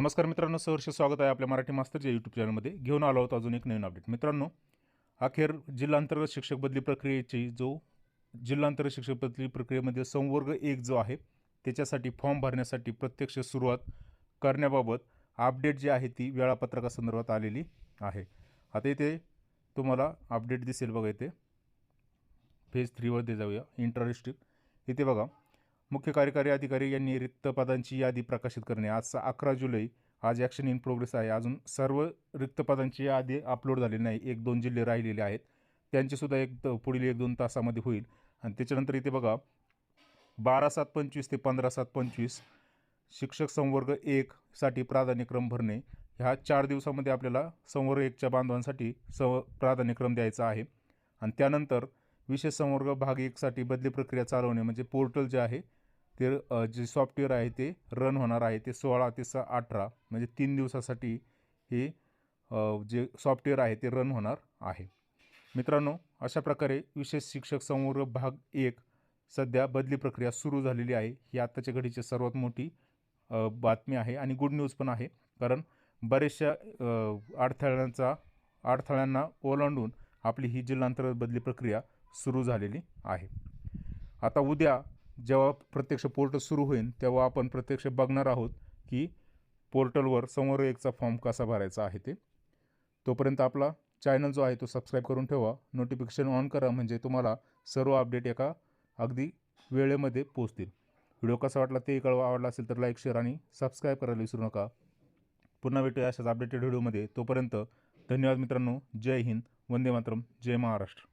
नमस्कार मित्रांनो सहर्ष स्वागत आहे आपल्या मराठी मास्तरच्या यूट्यूब चॅनलमध्ये घेऊन आलो आहोत अजून एक नवीन अपडेट मित्रांनो अखेर जिल्हांतर्गत शिक्षक बदली प्रक्रियेची जो जिल्हांतर्गत शिक्षक बदली प्रक्रियेमध्ये संवर्ग एक जो आहे त्याच्यासाठी फॉर्म भरण्यासाठी प्रत्यक्ष सुरुवात करण्याबाबत अपडेट जी आहे ती वेळापत्रकासंदर्भात आलेली आहे. आता इथे तुम्हाला अपडेट दिसेल बघा इथे. फेज थ्रीमध्ये जाऊया. इंटर डिस्ट्रिक्ट इथे बघा. मुख्य कार्यकारी अधिकारी यांनी रिक्त पदांची यादी प्रकाशित करणे. आज अकरा जुलै आज ॲक्शन इन प्रोग्रेस आहे. अजून सर्व रिक्त पदांची यादी अपलोड झालेली नाही. एक दोन जिल्हे राहिलेले आहेत. त्यांचीसुद्धा एक पुढील एक दोन तासामध्ये होईल. आणि त्याच्यानंतर इथे बघा बारा सात पंचवीस ते पंधरा सात पंचवीस शिक्षक संवर्ग एकसाठी प्राधान्यक्रम भरणे. ह्या चार दिवसामध्ये आपल्याला संवर्ग एकच्या बांधवांसाठी सव प्राधान्यक्रम द्यायचा आहे. आणि त्यानंतर विशेष संवर्ग भाग एकसाठी बदली प्रक्रिया चालवणे म्हणजे पोर्टल जे आहे ते जे सॉफ्टवेअर आहे ते रन होणार आहे ते सोळा ते स अठरा म्हणजे तीन दिवसासाठी हे जे सॉफ्टवेअर आहे ते रन होणार आहे. मित्रांनो अशा प्रकारे विशेष शिक्षक संवर्ग भाग एक सध्या बदली प्रक्रिया सुरू झालेली आहे. ही आत्ताच्या घडीची सर्वात मोठी बातमी आहे आणि गुड न्यूज पण आहे. कारण बरेचशा अडथळ्यांचा अडथळ्यांना ओलांडून आपली ही जिल्हांतर्गत बदली प्रक्रिया सुरू झालेली आहे. आता उद्या जेव्हा प्रत्यक्ष पोर्टल सुरू होईल तेव्हा आपण प्रत्यक्ष बघणार आहोत की पोर्टलवर समोर एकचा फॉर्म कसा भरायचा आहे ते. तोपर्यंत आपला चॅनल जो आहे तो सबस्क्राईब करून ठेवा. नोटिफिकेशन ऑन करा म्हणजे तुम्हाला सर्व अपडेट एका अगदी वेळेमध्ये पोचतील व्हिडिओ कसा वाटला ते कळवा. आवडला असेल तर लाईक शेअर आणि सबस्क्राईब करायला विसरू नका. पुन्हा भेटूया अशाच अपडेटेड व्हिडिओमध्ये. तोपर्यंत धन्यवाद मित्रांनो. जय हिंद. वंदे मातरम. जय महाराष्ट्र.